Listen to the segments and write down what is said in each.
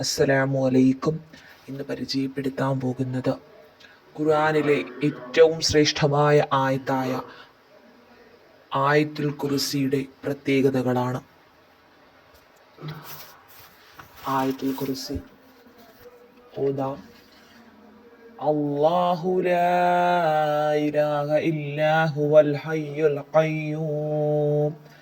അസ്സലാമു അലൈക്കും. ഇന്ന് പരിചയപ്പെടുത്താൻ പോകുന്നത് ഖുർആനിലെ ഏറ്റവും ശ്രേഷ്ഠമായ ആയത്തായ ആയത്തുൽ കുർസിയുടെ പ്രത്യേകതകളാണ്. ആയത്തുൽ കുർസി ഓതാം. അല്ലാഹു ലാ ഇലാഹ ഇല്ലാ ഹുവൽ ഹയ്യുൽ ഖയ്യൂം.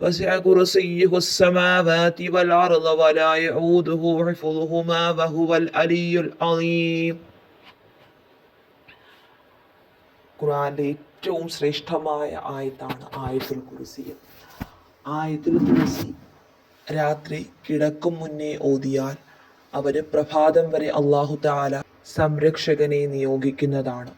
وسع كرسيه السماوات والأرض ولا يعوده حفظهما وهو العلي العظيم ഖുർആന്റെ ഏറ്റവും ശ്രേഷ്ഠമായ ആയത്താണ് ആയത്തുൽ കുർസി ആയത്തുൽ കുർസി രാത്രി കിടക്കും മുന്നേ ഓതിയാൽ അവര് പ്രഭാതം വരെ അള്ളാഹു താല സംരക്ഷകനെ നിയോഗിക്കുന്നതാണ്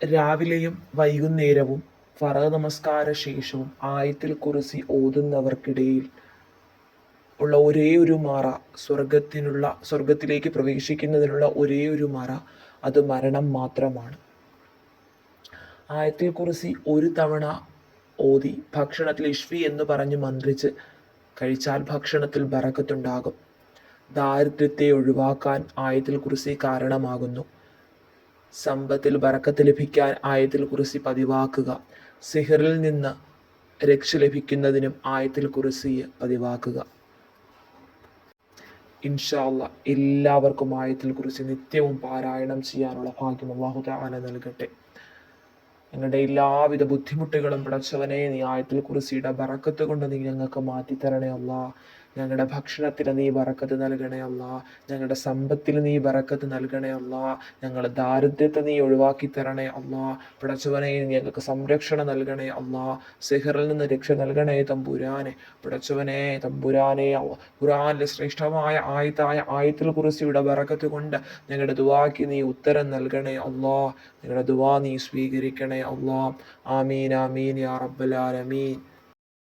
രാവിലെയും വൈകുന്നേരവും ഫറ നമസ്കാര ശേഷവും ആയത്തിൽ കുറിസി ഓതുന്നവർക്കിടയിൽ ഉള്ള ഒരേ ഒരു മറ സ്വർഗത്തിനുള്ള സ്വർഗത്തിലേക്ക് പ്രവേശിക്കുന്നതിനുള്ള ഒരേ ഒരു മറ അത് മരണം മാത്രമാണ്. ആയത്തിൽ കുറിസി ഒരു തവണ ഓതി ഭക്ഷണത്തിൽ ഇഷ്വി എന്ന് പറഞ്ഞ് മന്ത്രിച്ച് കഴിച്ചാൽ ഭക്ഷണത്തിൽ ബറക്കത്തുണ്ടാകും. ദാരിദ്ര്യത്തെ ഒഴിവാക്കാൻ ആയത്തിൽ കുറിസി കാരണമാകുന്നു. സമ്പത്തിൽ ബറക്കത്ത് ലഭിക്കാൻ ആയത്തിൽ കുറിസി പതിവാക്കുക. സിഹറിൽ നിന്ന് രക്ഷ ലഭിക്കുന്നതിനും ആയത്തിൽ കുറിസി പതിവാക്കുക. ഇൻഷാല്ല എല്ലാവർക്കും ആയത്തിൽ കുറിച്ച് നിത്യവും പാരായണം ചെയ്യാനുള്ള ഭാഗ്യം അള്ളാഹു താല നൽകട്ടെ. ഞങ്ങളുടെ എല്ലാവിധ ബുദ്ധിമുട്ടുകളും പിടച്ചവനെ നീ ആയത്തിൽ കുറിച്ചിയുടെ ബറക്കത്ത് കൊണ്ട് നീ ഞങ്ങൾക്ക് മാറ്റിത്തരണേ അല്ലാ ഞങ്ങളുടെ ഭക്ഷണത്തിന് നീ വറക്കത്ത് നൽകണേ അല്ല. ഞങ്ങളുടെ സമ്പത്തിൽ നീ വറക്കത്ത് നൽകണേ അല്ല. ഞങ്ങളുടെ ദാരിദ്ര്യത്തെ നീ ഒഴിവാക്കി തരണേ അല്ല. പിടച്ചവനെ ഞങ്ങൾക്ക് സംരക്ഷണം നൽകണേ അല്ല. സിഹറിൽ നിന്ന് രക്ഷ നൽകണേ തമ്പുരാനെ. പിടച്ചവനെ തമ്പുരാനെ ഖുറാനിലെ ശ്രേഷ്ഠമായ ആയത്തായ ആയത്തിൽ കുറിച്ചിയുടെ വറക്കത്ത് കൊണ്ട് ഞങ്ങളുടെ ദുവാക്ക് നീ ഉത്തരം നൽകണേ അല്ലാ. ഞങ്ങളുടെ ദുവാ നീ സ്വീകരിക്കണേ അല്ലാ. ആമീൻ ആമീൻ യാ റബ്ബൽ ആലമീൻ.